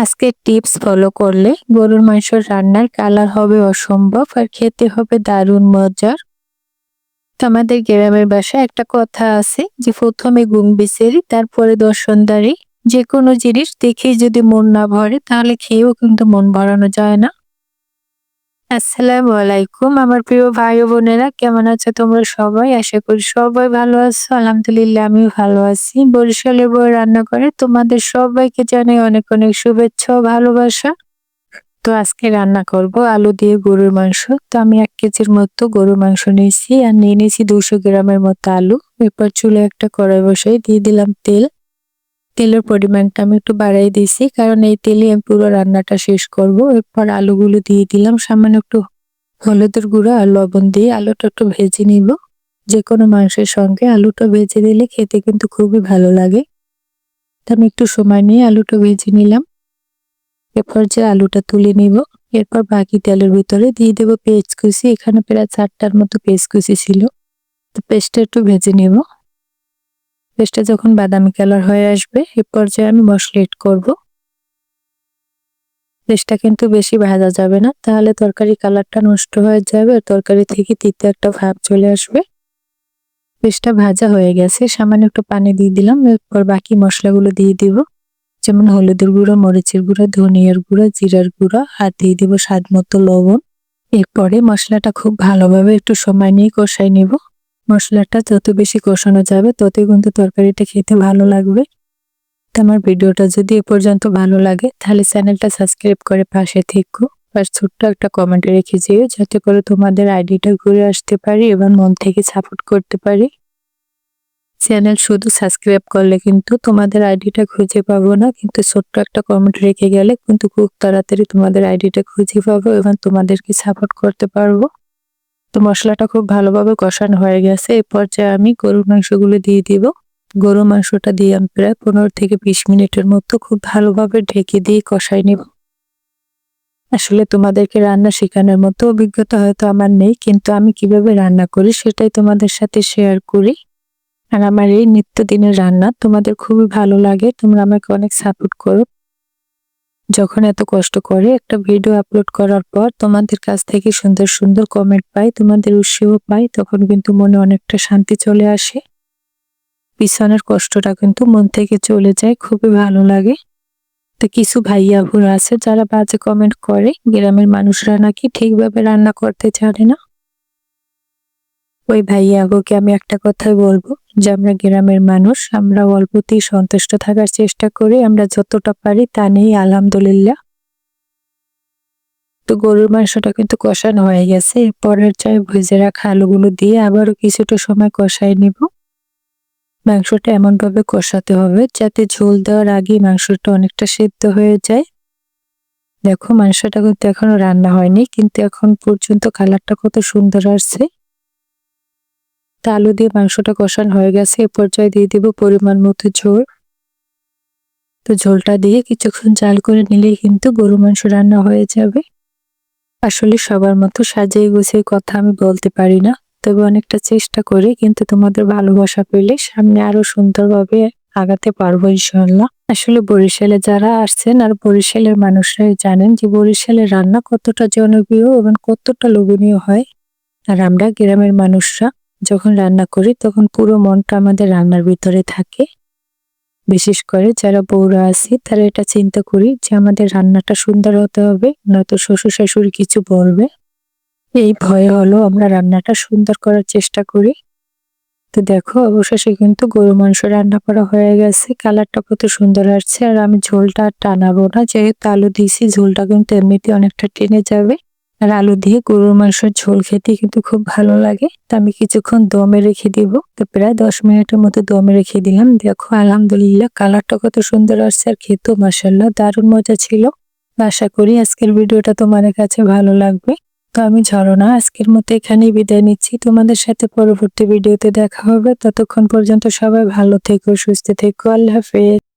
আজকের tips follow করলে গরুর মাংস রান্নার কালার হবে অসম্ভব আর খেতে হবে দারুণ মজার। তো আমাদের গ্রামের বাসায় একটা কথা আছে যে প্রথমে গুম বিচেরি তারপরে দর্শনদারি। যে কোনো জিনিস দেখেই যদি মন না ভরে তাহলে খেয়েও কিন্তু মন ভরানো যায় না। আসসালামু আলাইকুম আমার প্রিয় ভাই ও বোনেরা, কেমন আছো তোমরা সবাই? আশা করি সবাই ভালো আছো। আলহামদুলিল্লাহ আমিও ভালো আছি। বরিশালের বই রান্না করে তোমাদের সবাইকে জানাই অনেক অনেক শুভেচ্ছা ও ভালোবাসা। তো আজকে রান্না করব আলু দিয়ে গরুর মাংস। তো আমি এক কেজির মতো গরুর মাংস নিয়েছি আর নিয়ে নিয়েছি দুশো গ্রামের মতো আলু। এরপর চুলে একটা কড়াই বসাই, দিয়ে দিলাম তেল। তেলের পরিমাণটা আমি একটু বাড়াই দিয়েছি, কারণ এই তেলে আমি পুরো রান্নাটা শেষ করব। এরপর আলুগুলো দিয়ে দিলাম, সামান্য একটু হলুদের গুঁড়ো আর লবণ দিয়ে আলুটা একটু ভেজে নিব। যে কোনো মাংসের সঙ্গে আলুটা ভেজে দিলে খেতে কিন্তু খুবই ভালো লাগে। আমি একটু সময় নিয়ে আলুটা ভেজে নিলাম। এরপর যে আলুটা তুলে নিব, এরপর বাকি তেলের ভিতরে দিয়ে দেবো পেঁয়াজ কুচি এখানে প্রায় চারটার মতো পেঁয়াজ কুচি ছিল। তো পেস্টটা একটু ভেজে নেব। পেস্টটা যখন বাদামি কালার হয়ে আসবে, এ পর্যায়ে আমি মশলা এড করব। পেস্টটা কিন্তু বেশি ভাজা যাবে না, তাহলে তরকারি কালারটা নষ্ট হয়ে যাবে আর তরকারি থেকে তিতে একটা ভাব চলে আসবে। পেস্টটা ভাজা হয়ে গেছে, সামান্য একটু পানি দিয়ে দিলাম, এরপর বাকি মশলাগুলো দিয়ে দিব। যেমন হলুদের গুঁড়ো, মরিচের গুঁড়ো, ধনিয়ার গুঁড়ো, জিরার গুঁড়ো, আর দিয়ে দিব স্বাদ মতো লবণ। এরপরে মশলাটা খুব ভালোভাবে একটু সময় নিয়ে কষাই নেব। মশলাটা যত বেশি কষানো যাবে, ততই কিন্তু তরকারিটা খেতে ভালো লাগবে। তো আমার ভিডিওটা যদি এ পর্যন্ত ভালো লাগে, তাহলে চ্যানেলটা সাবস্ক্রাইব করে পাশে থেকো। আর ছোট্ট একটা কমেন্ট রেখে যেও, যাতে করে তোমাদের আইডিটা ঘুরে আসতে পারি এবং মন থেকে সাপোর্ট করতে পারি। চ্যানেল শুধু সাবস্ক্রাইব করলে কিন্তু তোমাদের আইডিটা খুঁজে পাবো না, কিন্তু ছোট্ট একটা কমেন্ট রেখে গেলে কিন্তু খুব তাড়াতাড়ি তোমাদের আইডিটা খুঁজে পাবো এবং তোমাদেরকে সাপোর্ট করতে পারব। তো মশলাটা খুব ভালোভাবে কষানো হয়ে গেছে। এই পর্যায়ে আমি গরুর মাংসগুলো দিয়ে দিব। গরু মাংসটা দিয়ে আমি প্রায় পনেরো থেকে বিশ মিনিটের মতো খুব ভালোভাবে ঢেকে দিয়ে কষাই নিব। আসলে তোমাদেরকে রান্না শেখানোর মতো অভিজ্ঞতা হয়তো আমার নেই, কিন্তু আমি কীভাবে রান্না করি সেটাই তোমাদের সাথে শেয়ার করি। আর আমার এই নিত্যদিনের রান্না তোমাদের খুবই ভালো লাগে, তোমরা আমাকে অনেক সাপোর্ট করো। যখন এত কষ্ট করে একটা ভিডিও আপলোড করার পর তোমাদের কাছ থেকে সুন্দর সুন্দর কমেন্ট পাই, তোমাদের উৎসাহ পাই, তখন কিন্তু মনে অনেকটা শান্তি চলে আসে। পিছনের কষ্টটা কিন্তু মন থেকে চলে যায়, খুবই ভালো লাগে। তো কিছু ভাইয়া ভুরা আছে যারা বাজে কমেন্ট করে, গ্রামের মানুষরা নাকি ঠিকভাবে রান্না করতে জানে না। ওই ভাইয়াগোকে আমি একটা কথাই বলব যে আমরা গ্রামের মানুষ, আমরা অল্পতেই সন্তুষ্ট থাকার চেষ্টা করি, আমরা যতটা পারি তা নেই আলহামদুলিল্লাহ। তো গরুর মাংসটা কিন্তু কষানো হয়ে গেছে পরের চাই ভেজে রাখা আলুগুলো দিয়ে আবারও কিছুটা সময় কষাই নিব। মাংসটা এমনভাবে কষাতে হবে যাতে ঝোল দেওয়ার আগে মাংসটা অনেকটা সেদ্ধ হয়ে যায়। দেখো মাংসটা কিন্তু এখনও রান্না হয়নি, কিন্তু এখন পর্যন্ত কালারটা কত সুন্দর আসছে। তা আলু দিয়ে মাংসটা কষানো হয়ে গেছে, এ পর্যায়ে দিয়ে দিব পরিমাণ মতো ঝোল। তো ঝোলটা দিয়ে কিছুক্ষণ জাল করে নিলেই কিন্তু গরু মাংস রান্না হয়ে যাবে। আসলে সবার মতো সাজিয়ে গুছিয়ে কথা আমি বলতে পারি না, তবে অনেকটা চেষ্টা করি, কিন্তু তোমাদের ভালোবাসা পেলে সামনে আরও সুন্দরভাবে আগাতে পারব ইনশাল্লাহ আসলে বরিশালে যারা আসছেন আর বরিশালের মানুষরাই জানেন যে বরিশালের রান্না কতটা জনপ্রিয় এবং কতটা লোভনীয় হয়। আর আমরা গ্রামের মানুষরা যখন রান্না করি, তখন পুরো মনটা আমাদের রান্নার ভিতরে থাকে। বিশেষ করে যারা বউরা আছি, তারা এটা চিন্তা করি যে আমাদের রান্নাটা সুন্দর হতে হবে, নয়তো শ্বশুর শাশুড়ি কিছু বলবে। এই ভয়ে হলো আমরা রান্নাটা সুন্দর করার চেষ্টা করি। তো দেখো, অবশেষে কিন্তু গরু মাংস রান্না করা হয়ে গেছে। কালারটা কত সুন্দর আসছে। আর আমি ঝোলটা টানাবো না, যেহেতু আলু দিয়েছি, ঝোলটা কিন্তু এমনিতে অনেকটা টেনে যাবে। আর আলু দিয়ে গরুর মাংসের ঝোল খেতে কিন্তু খুব ভালো লাগে। তো আমি কিছুক্ষণ দমে রেখে দিব। তো প্রায় দশ মিনিটের মতো দমে রেখে দিলাম। দেখো, আলহামদুলিল্লাহ কালারটা কত সুন্দর আসছে আর খেতেও মাসাল্লাহ দারুণ মজা ছিল। আশা করি আজকের ভিডিওটা তোমাদের কাছে ভালো লাগবে। তো আমি ঝরনা আজকের মতো এখানেই বিদায় নিচ্ছি। তোমাদের সাথে পরবর্তী ভিডিওতে দেখা হবে। ততক্ষণ পর্যন্ত সবাই ভালো থেকো, সুস্থ থেকো। আল্লাহ হাফেজ।